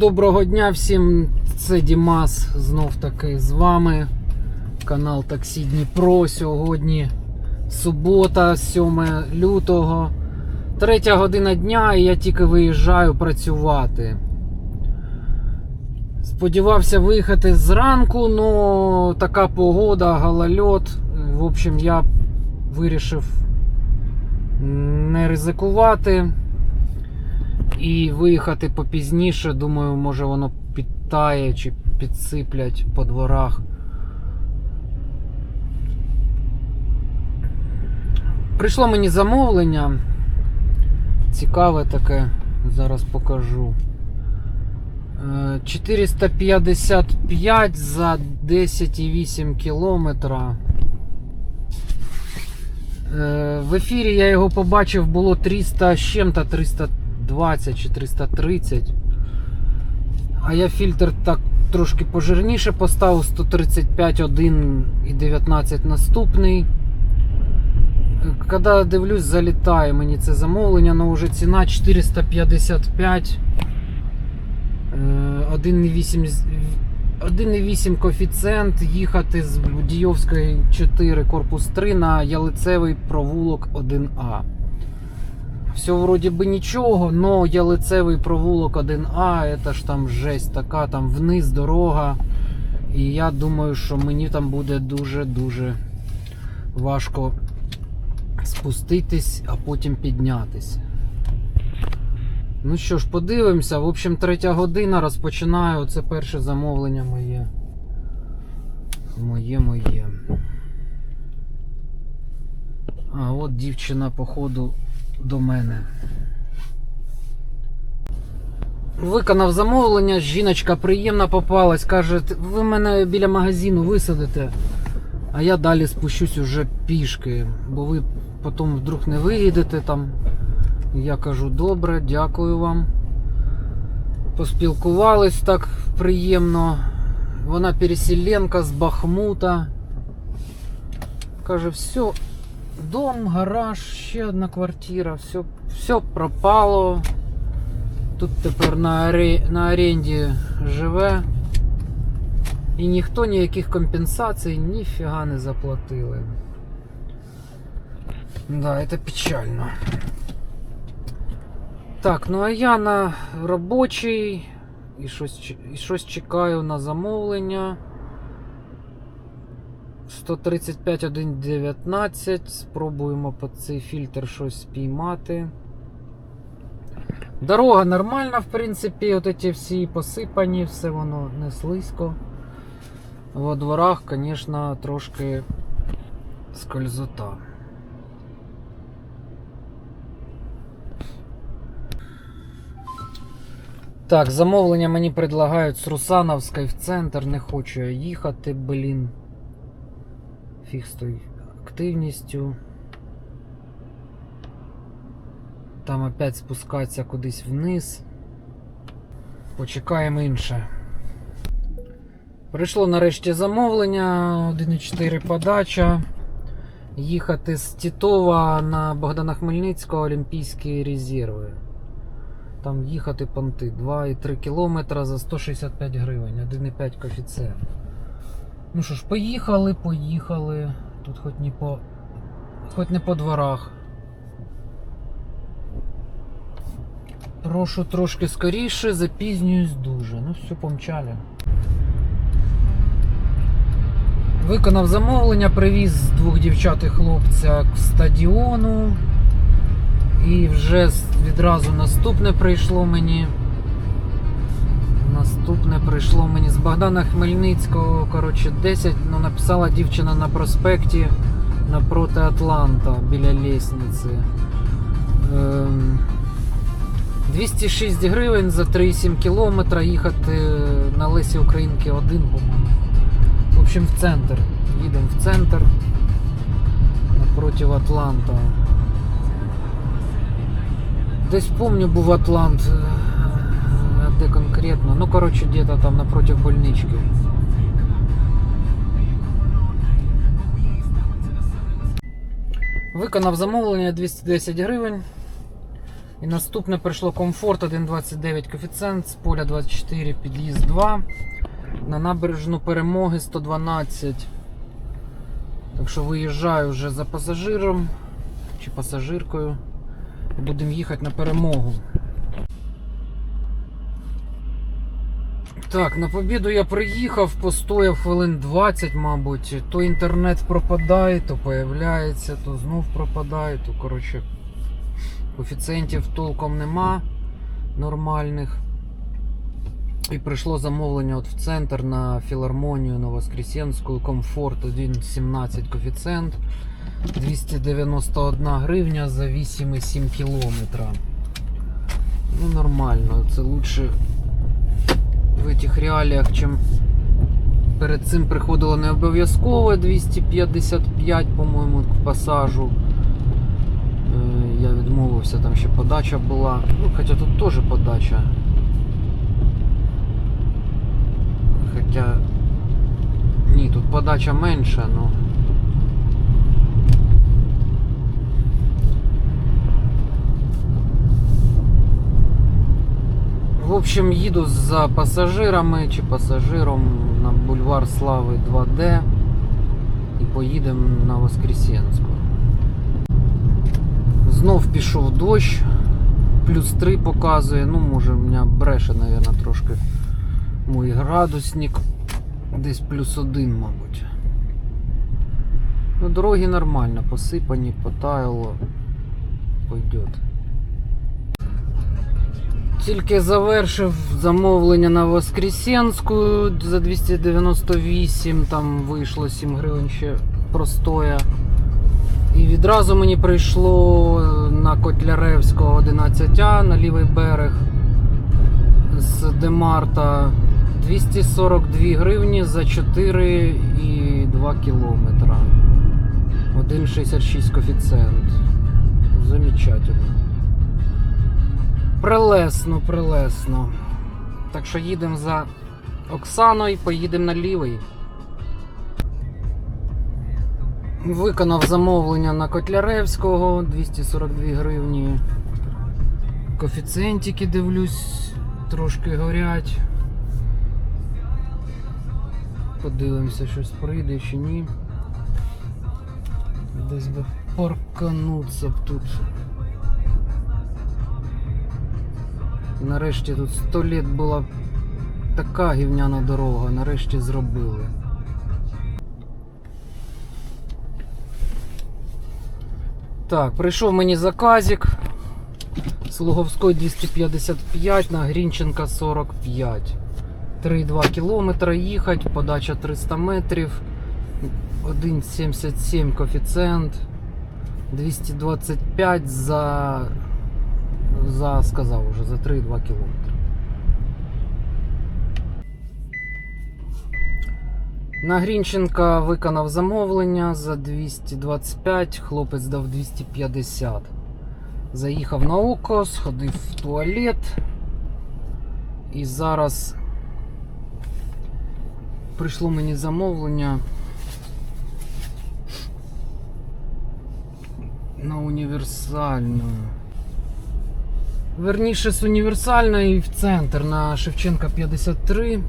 Доброго дня всім, це Дімас знов таки з вами. Канал Таксі Дніпро. Сьогодні субота, 7 лютого, 3 година дня, і я тільки виїжджаю працювати. Сподівався виїхати зранку, але така погода, голольот. В общем, я вирішив не ризикувати і виїхати попізніше. Думаю, може воно підтає чи підсиплять по дворах. Прийшло мені замовлення. Цікаве таке, зараз покажу. Е, 455 за 10,8 кілометра. Е, В ефірі я його побачив, було 300 з чим-то, 320 чи 330. А я фільтр так трошки пожирніше поставив 135 1 і 19 наступний. Е, Коли дивлюсь, залітає мені це замовлення, але вже ціна 455. Е, 1,8 1,8 коефіцієнт їхати з Будійовської 4 корпус 3 на Ялицевий провулок 1А. Все вроді би нічого, но Ялицевий провулок 1А, это ж там жесть така, там вниз дорога. І я думаю, що мені там буде дуже-дуже важко спуститись, а потім піднятись. Ну що ж, подивимося. В общем, третя година розпочинаю. Це перше замовлення моє. Моє моє. А от дівчина, походу, до мене. Виконав замовлення, жіночка приємна попалась, каже, ви мене біля магазину висадите, а я далі спущусь уже пішки, бо ви потім вдруг не виїдете там. Я кажу, добре, дякую вам. Поспілкувались так приємно. Вона переселенка з Бахмута. Каже, все, дом, гараж, ще одна квартира, все, все пропало. Тут тепер на, аре, на оренді живе. І ніхто ніяких компенсацій ніфіга не заплатили. Да, це печально. Так, ну а я на робочий і щось, і щось чекаю на замовлення. 135 1.19. Спробуємо по цей фільтр щось спіймати. Дорога нормальна, в принципі, от ці всі посипані, все воно не слизько. Во дворах, звісно, трошки скользота. Так, замовлення мені предлагають з Русановської в центр. Не хочу я їхати, блін. Фіг з тою активністю. Там опять спускатися кудись вниз. Почекаємо інше. Прийшло нарешті замовлення 1,4 подача. Їхати з Тітова на Богдана Хмельницького Олімпійські резерви. Там їхати понти 2,3 кілометра за 165 гривень, 1,5 коефіцієнт. Ну що ж, поїхали, поїхали. Тут хоч не по. Хоч не по дворах. Прошу трошки скоріше, запізнююсь дуже. Ну все, помчали. Виконав замовлення, привіз двох дівчат і хлопця к стадіону. І вже відразу наступне прийшло мені. Наступне прийшло мені з Богдана Хмельницького. Коротше, 10, ну написала дівчина на проспекті напроти Атланта біля лісниці. Ем, 206 гривень за 3,7 кілометра їхати на Лесі Українки 1, по-моєму. В общем, в центр. Їдемо в центр напроти Атланта. Десь помню був Атлант. Де конкретно? Ну, коротше, где-то там напротив больнички. Виконав замовлення 210 гривень. І наступне прийшло комфорт 1,29 коефіцієнт з поля 24, під'їзд 2. На набережну перемоги 112. Так що виїжджаю вже за пасажиром чи пасажиркою. Будемо їхати на перемогу. Так, на побіду я приїхав, постояв хвилин 20, мабуть. То інтернет пропадає, то появляється, то знов пропадає, то коротше коефіцієнтів толком нема нормальних. І прийшло замовлення от в центр на філармонію на Воскресенську, комфорт 1,17 коефіцієнт, 291 гривня за 8,7 кілометра. Ну нормально, це лучше в этих реаліях, чим перед цим приходило не обов'язково 255, по-моєму, к пасажу. Е, Я відмовився, там ще подача була. Ну, хоча тут теж подача. Хоча. Ні, тут подача менша, ну. В общем, їду за пасажирами чи пасажиром на бульвар Слави 2D і поїдемо на Воскресенську. Знов пішов дощ, плюс 3 показує. Ну, може, у мене бреше, мабуть, трошки мій градусник. Десь плюс 1, мабуть. Ну, дороги нормально, посипані, потаяло. Пойдет. Тільки завершив замовлення на Воскресенську за 298, там вийшло 7 гривень ще простоя. І відразу мені прийшло на Котляревського 11А на лівий берег з Демарта 242 гривні за 4,2 кілометра. 1,66 коефіцієнт. Замечательно. Прелесно, прелесно. Так що їдемо за Оксаною, поїдемо на лівий. Виконав замовлення на Котляревського 242 гривні. Коефіцієнтики дивлюсь, трошки горять. Подивимося, щось прийде чи ні. Десь би паркануться б тут. Нарешті тут 100 літ була така гівняна дорога, нарешті зробили. Так, прийшов мені заказик. З Луговської 255 на Грінченка 45. 3,2 кілометра їхати, подача 300 метрів, 1,77 коефіцієнт, 225 за за сказав уже за 3,2 кілометри. На Грінченка виконав замовлення за 225, хлопець дав 250. Заїхав на око, сходив в туалет. І зараз прийшло мені замовлення на універсальну. Верніше з універсальної в центр на Шевченка 53.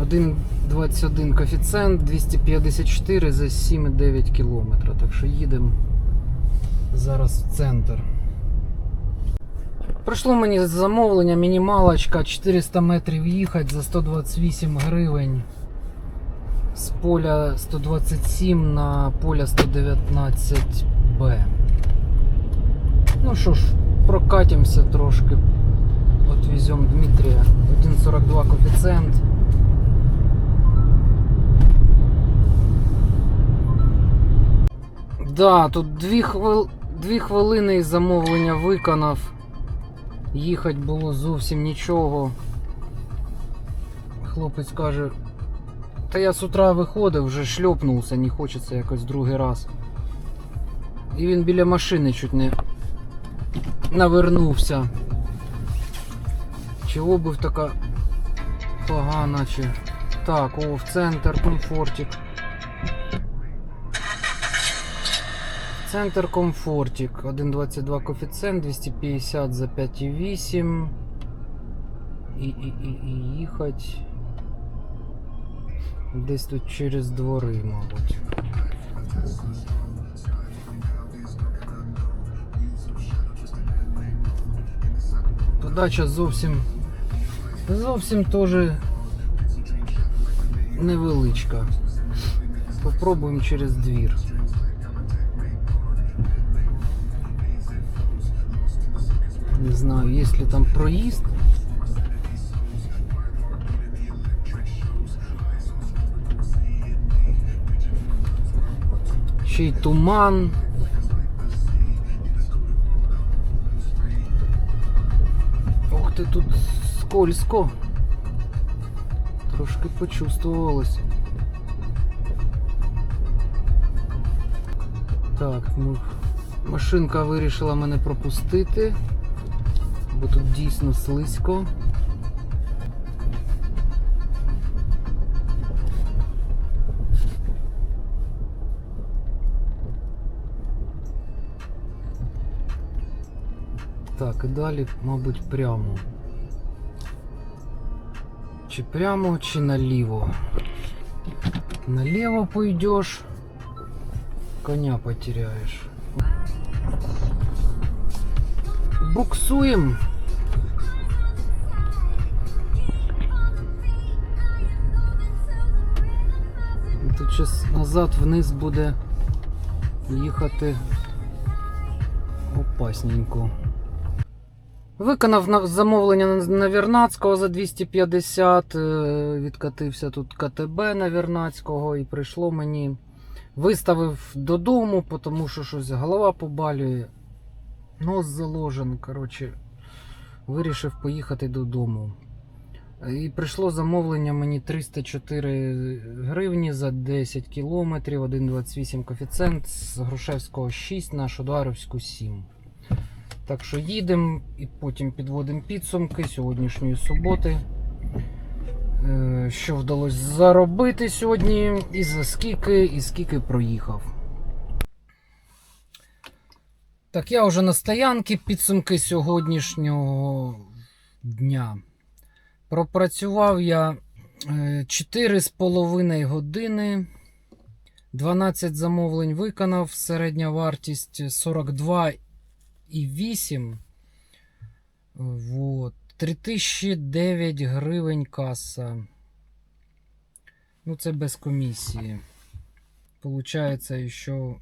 1,21 коефіцієнт, 254 за 7,9 кілометра. Так що їдемо зараз в центр. Прийшло мені замовлення, мінімалочка, 400 метрів їхати за 128 гривень. З поля 127 на поля 119Б. Ну що ж, прокатимося трошки. Отвезем Дмитрия. 1,42 коефіцієнт. Да, тут дві, хвил... дві хвилини і замовлення виконав. Їхати було зовсім нічого. Хлопець каже, та я з утра виходив, вже шльопнувся, не хочеться якось другий раз. І він біля машини чуть не навернувся. Чи обувь така погана, чи. Так, о, в центр, комфортик. Центр Комфортік. 1,22 коефіцієнт, 250 за 5,8. І, і, і, і їхати. Десь тут через двори, мабуть. Подача зовсім зовсім теж невеличка. Попробуємо через двір. Не знаю, есть ли там проїзд. Ще й туман. Ти тут скользко. Трошки почувствувалось. Так, ну, машинка вирішила мене пропустити, бо тут дійсно слизько. Так, і далі, мабуть, прямо. Чи прямо, чи наліво. Наліво пойдеш, коня потеряешь. Буксуем. Тут зараз назад вниз буде їхати опасненько. Виконав замовлення на- на Вірнацького за 250. е, Відкатився тут КТБ на Вірнацького і прийшло мені. Виставив додому, тому що щось голова побалює, нос заложен. Коротше, вирішив поїхати додому. І прийшло замовлення мені 304 гривні за 10 кілометрів, 1,28 коефіцієнт з Грушевського 6 на Шодуарівську 7. Так що їдемо і потім підводимо підсумки сьогоднішньої суботи. Е, Що вдалося заробити сьогодні, і за скільки, і скільки проїхав. Так, я вже на стоянці підсумки сьогоднішнього дня. Пропрацював я е, 4,5 години. 12 замовлень виконав. Середня вартість 42,8. Вот. 3009 гривень каса. Ну, це без комісії. Получається ще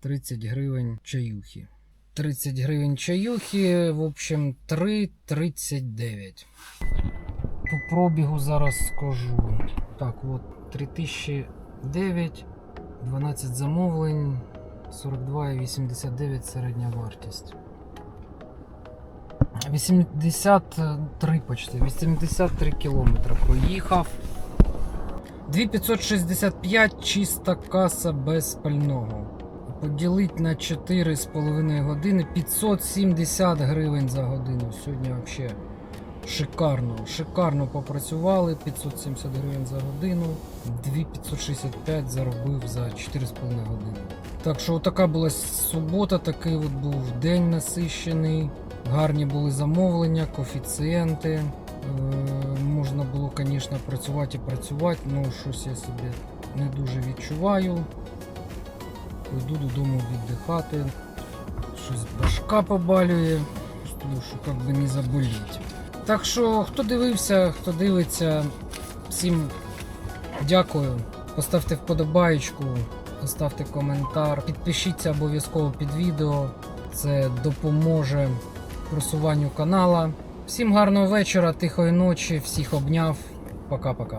30 гривень чаюхи. 30 гривень чаюхи, в общем, 3,39. По пробігу зараз скажу. Так, от 3009, 12 замовлень, 42,89 середня вартість. 83 почти, 83 кілометри проїхав. 2565 чиста каса без пального. Поділити на 4,5 години 570 гривень за годину. Сьогодні взагалі шикарно. Шикарно попрацювали. 570 гривень за годину. 2565 заробив за 4,5 години. Так що така була субота, такий от був день насищений. Гарні були замовлення, коефіцієнти. Е, можна було, звісно, працювати і працювати, але щось я себе не дуже відчуваю. Пойду додому віддихати. Щось башка побалює, що як би не заболіти. Так що, хто дивився, хто дивиться, всім дякую. Поставте вподобаєчку, поставте коментар, підпишіться обов'язково під відео. Це допоможе просуванню канала. Всім гарного вечора, тихої ночі, всіх обняв. Пока-пока.